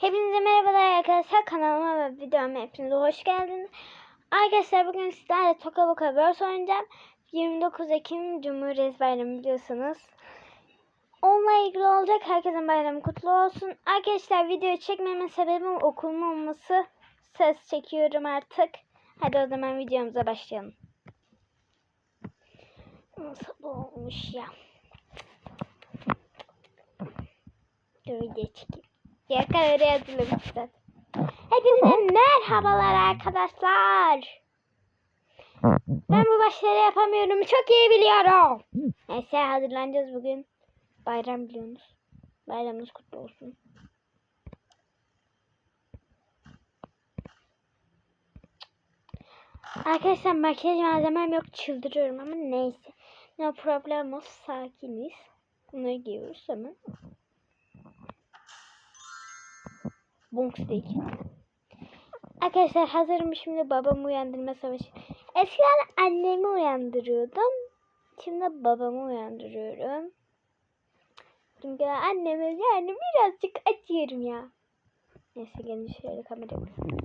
Hepinize merhabalar arkadaşlar. Kanalıma ve videoma hepinize hoş geldiniz. Arkadaşlar bugün sizlerle Toka Boka World oynayacağım. 29 Ekim Cumhuriyet Bayramı biliyorsunuz. Onunla ilgili olacak. Herkesin bayramı kutlu olsun. Arkadaşlar video çekmemin sebebim okulum olması. Ses çekiyorum artık. Hadi o zaman videomuza başlayalım. Nasıl olmuş ya. Dur video çekeyim. Yakar oraya hazırlamışlar. Hepinize merhabalar arkadaşlar. Ben bu başları yapamıyorum. Çok iyi biliyorum. Neyse hazırlanacağız bugün. Bayram biliyorsunuz. Bayramınız kutlu olsun. Arkadaşlar makyaj malzemem yok çıldırıyorum ama neyse. No problem o sakiniz. Bunları giyiyoruz hemen. Değil. Arkadaşlar hazırım şimdi babamı uyandırma savaşı. Eskiden annemi uyandırıyordum. Şimdi babamı uyandırıyorum. Çünkü anneme yani birazcık acıyorum ya. Neyse gelin şöyle kameraya koyayım.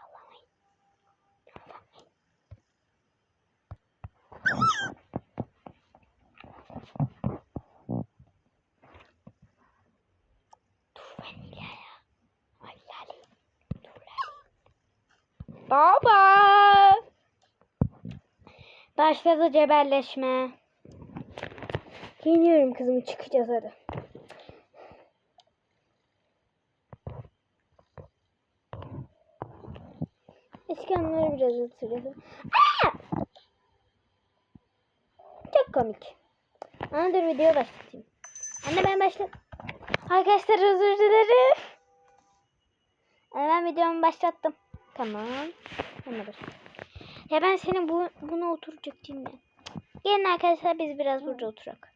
Avlamayın. Dur vanilyaya. Vallahi. Dur Lali. Baba. Başladı cebelleşme. Giyiniyorum kızımı çıkacağız hadi. Eski anıları biraz hatırladım. Çok komik. Ana dur video başlatayım. Anne ben başladım. Arkadaşlar özür dilerim. Anne ben videomu başlattım. Tamam. Dur. Ya ben senin bu, buna oturacaktım ben. Gelin arkadaşlar biz biraz burada oturak.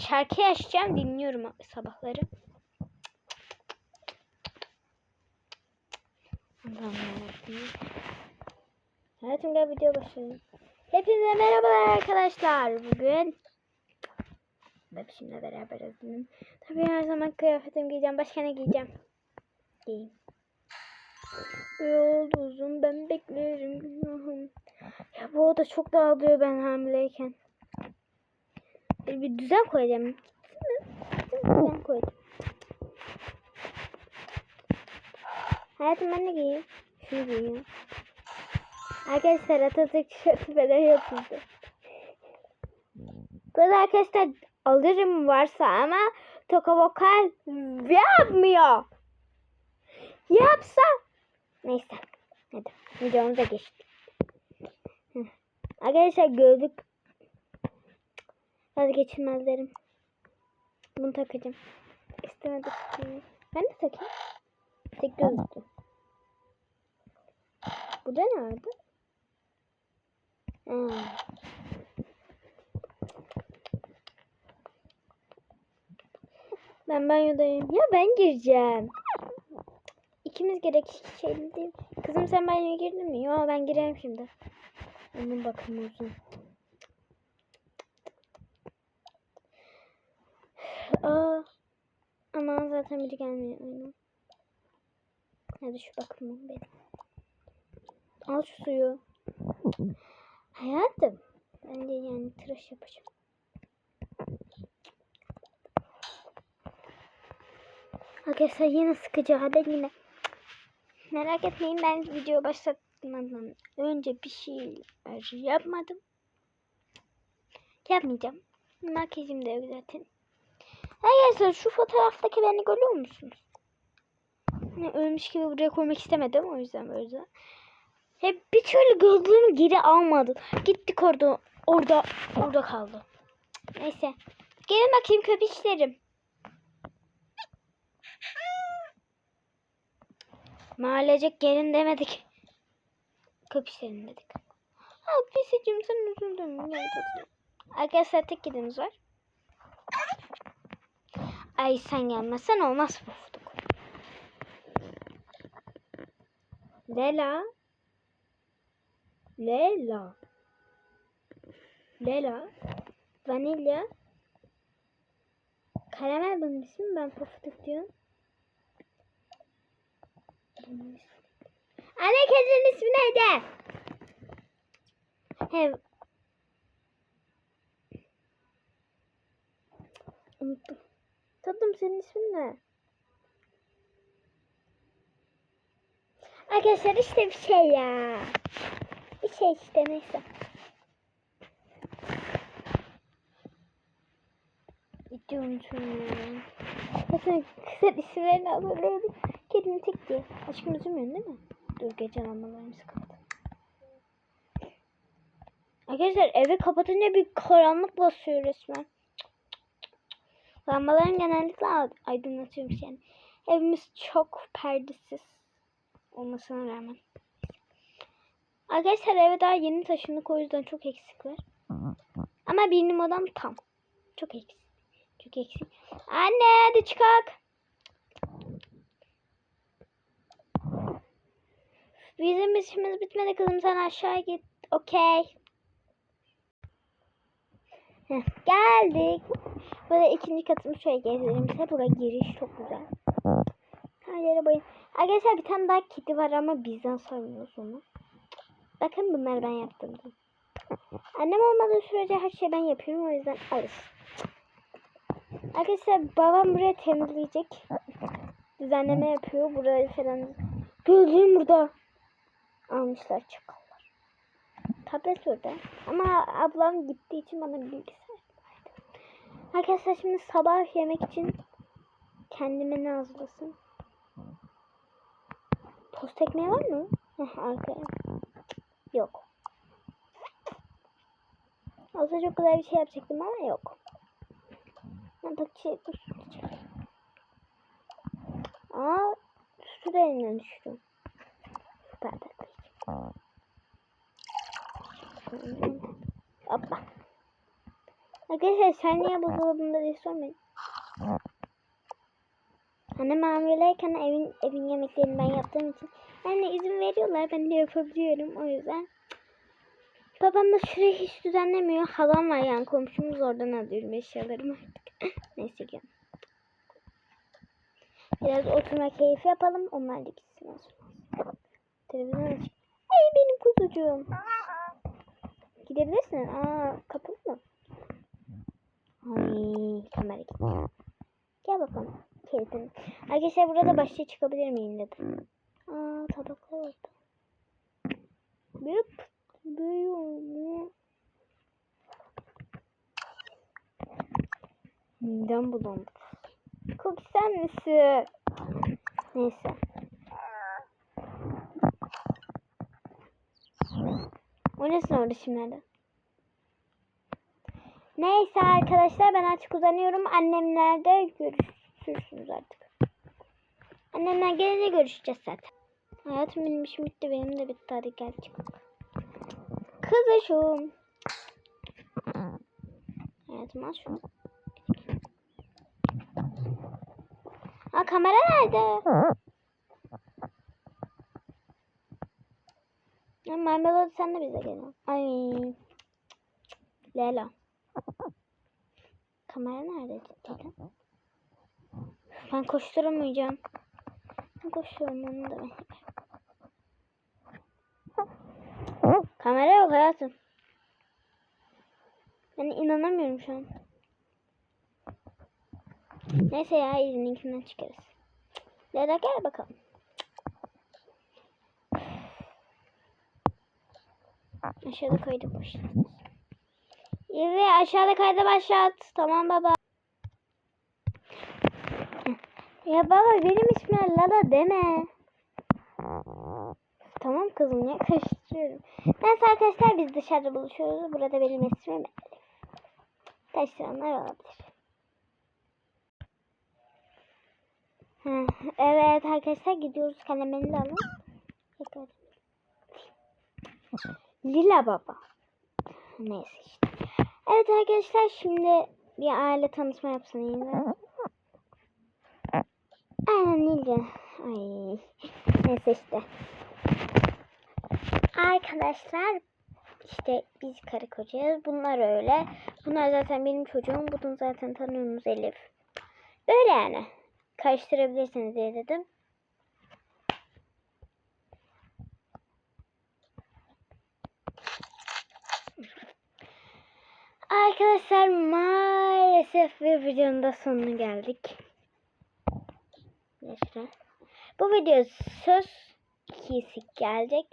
Şarkı açacağım dinliyorum sabahları. Hayatım gel video başlayalım. Hepinize merhabalar arkadaşlar. Bugün Bebişimle beraberiz. Tabii her zaman kıyafetimi giyeceğim. Başka ne giyeceğim? Giyeyim. Yol uzun ben beklerim günahım. Ya bu oda çok dağılıyor ben hamileyken. Bir, düzen koyacağım. Değil mi? Mi? Düzen koyacağım. Hayatım ben ne giyeyim? Şunu giyeyim. Arkadaşlar Atatürk tişörtü beden yapıldı. Böyle arkadaşlar alırım varsa ama toka boka yapmıyor. Yapsa. Neyse. Hadi videomuza geçtik. Arkadaşlar gördük. Vazgeçilmezlerim. Bunu takacağım. İstemedim. Ben de takayım. Tek gözlü. Bu da nerede? Ha. Ben banyodayım. Ya ben gireceğim. İkimiz gerek şey değil. Kızım sen banyoya girdin mi? Yo ben gireyim şimdi. Onun bakımı uzun. Aa, ama zaten biri gelmiyor. Aynen. Hadi şu bakımı benim. Al şu suyu. Hayatım. Ben de yani tıraş yapacağım. Arkadaşlar yine sıkıcı haber yine. Merak etmeyin ben video başlatmadan önce bir şey yapmadım. Yapmayacağım. Makyajım da yok zaten. Arkadaşlar şu fotoğraftaki beni görüyor musunuz? Yani ölmüş gibi buraya koymak istemedim o yüzden böyle. Hep bir türlü gözlüğümü geri almadı. Gittik orada orada orada kaldı. Neyse. Gelin bakayım köpüşlerim. Mahallecek gelin demedik. Köpüşlerim dedik. Ha pisicim sen üzüldün. Arkadaşlar tek gidimiz var. Ay sen gelmezsen olmaz pufuduk. Lela. Lela. Lela. Vanilya. Karamel ismi ben pofuduk diyorum. Anne kedinin ismi neydi? He. Unuttum. Tatlım senin ismin ne? Arkadaşlar işte bir şey ya. Bir şey işte neyse. Gitti unutuyorum. Zaten kısa isimlerini hatırlıyorum. Kedinin tek diye. Aşkım üzülmüyorsun değil mi? Dur gece lambalarımızı kapat. Arkadaşlar evi kapatınca bir karanlık basıyor resmen. Lambaların genellikle aydınlatıyormuş yani. Evimiz çok perdesiz olmasına rağmen. Arkadaşlar eve daha yeni taşındık o yüzden çok eksik var. Ama benim odam tam. Çok eksik. Çok eksik. Anne hadi çıkak. Bizim işimiz bitmedi kızım sen aşağı git. Okey. Geldik. Böyle ikinci katımı şöyle gezelim size. Buraya giriş çok güzel. Her yere bayın. Arkadaşlar bir tane daha kedi var ama bizden saymıyoruz onu. Bakın bunları ben yaptım. Annem olmadığı sürece her şeyi ben yapıyorum o yüzden alış. Arkadaşlar babam buraya temizleyecek. Düzenleme yapıyor. Burayı falan. Gördüğüm burada. Almışlar çakallar. Tablet orada. Ama ablam gittiği için bana bilgisayar verdi. Arkadaşlar şimdi sabah yemek için kendime ne hazırlasın? Tost ekmeği var mı? Heh. Yok. Olsa çok güzel bir şey yapacaktım ama yok. Ha, bak şey dur. Aa, su da elimden düştü. Hoppa. Arkadaşlar sen niye buzdolabında diye sormayın. Annem hamileyken evin evin yemeklerini ben yaptığım için anne izin veriyorlar ben de yapabiliyorum o yüzden. Babam da şurayı hiç düzenlemiyor. Halam var yani komşumuz oradan alıyorum eşyalarımı. Neyse ki. Biraz oturma keyfi yapalım. Onlar da gitsin. Televizyon aç. Ay benim kuzucuğum. Gidebilirsin. Aa kapalı mı? Ay kamera gitti. Gel bakalım. Keyfim. Arkadaşlar burada başlığa çıkabilir miyim dedim. Aa tabaklar orada. Büyük büyük Midem bulandı. Cookie sen misin? Neyse. O nesin orada şimdilerde? Neyse arkadaşlar ben artık uzanıyorum. Annemlerde görüşürsünüz artık. Annemler gelince görüşeceğiz zaten. Hayatım benim işim bitti. Benim de bitti. Hadi gel çıkalım. Kızışım. Hayatım al şunu. Aa kamera nerede? Ya Marmelade sen de bize gel. Ay. Lela. Kamera nerede cidden? Ben koşturamayacağım. Ben onu da. Kamera yok hayatım. Ben inanamıyorum şu an. Neyse ya izininkinden çıkarız. Leda gel bakalım. Aşağıda kaydı başlat. Evet aşağıda kaydı başlat. Tamam baba. Ya baba benim ismim Lala deme. Tamam kızım ya karıştırıyorum. Neyse arkadaşlar biz dışarıda buluşuyoruz. Burada benim ismim Elif. Karıştıranlar olabilir. Heh, evet arkadaşlar gidiyoruz kalemini de alın. Tekrar. Lila baba. Neyse işte. Evet arkadaşlar şimdi bir aile tanıtma yapsın yine. Aynen Lila. Ay. Neyse işte. Arkadaşlar işte biz karı kocayız. Bunlar öyle. Bunlar zaten benim çocuğum. Bunu zaten tanıyorsunuz Elif. Böyle yani. Karıştırabilirsiniz diye dedim. Arkadaşlar maalesef bir videonun da sonuna geldik. Neyse. Bu video söz ikisi gelecek.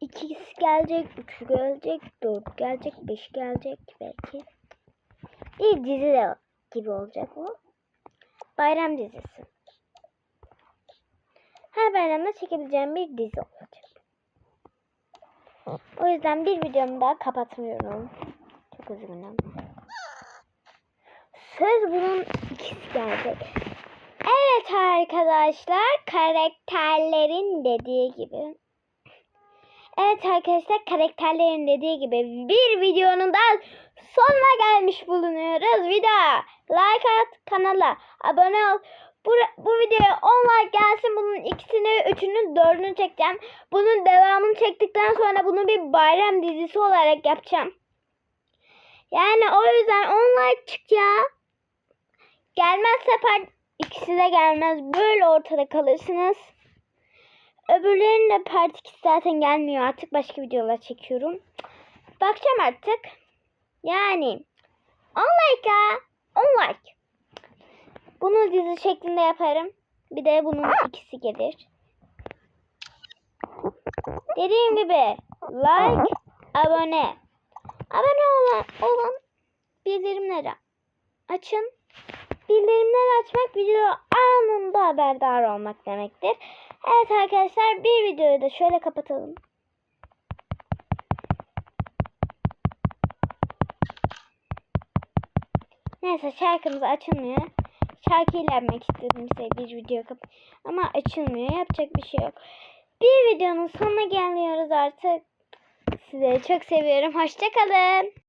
İkisi gelecek, üçü gelecek, dört gelecek, beş gelecek belki. Bir dizi de gibi olacak bu. Bayram dizisi. Her bayramda çekebileceğim bir dizi olacak. O yüzden bir videomu daha kapatmıyorum. Üzgünüm. Söz bunun ikisi gelecek. Evet arkadaşlar karakterlerin dediği gibi. Evet arkadaşlar karakterlerin dediği gibi bir videonun daha sonuna gelmiş bulunuyoruz. Video like at kanala abone ol. Bu, bu videoya 10 like gelsin. Bunun ikisini, üçünü, dördünü çekeceğim. Bunun devamını çektikten sonra bunu bir bayram dizisi olarak yapacağım. Yani o yüzden 10 like çık ya. Gelmezse part ikisi de gelmez. Böyle ortada kalırsınız. Öbürlerinin de part 2 zaten gelmiyor. Artık başka videolar çekiyorum. Bakacağım artık. Yani 10 like ya. 10 like. Bunu dizi şeklinde yaparım. Bir de bunun ikisi gelir. Dediğim gibi like, abone. Abone olan, olan bildirimleri açın. Bildirimleri açmak video anında haberdar olmak demektir. Evet arkadaşlar bir videoyu da şöyle kapatalım. Neyse şarkımız açılmıyor. Şarkıyla yapmak istedim size bir video kap ama açılmıyor. Yapacak bir şey yok. Bir videonun sonuna geliyoruz artık. Sizleri çok seviyorum. Hoşçakalın.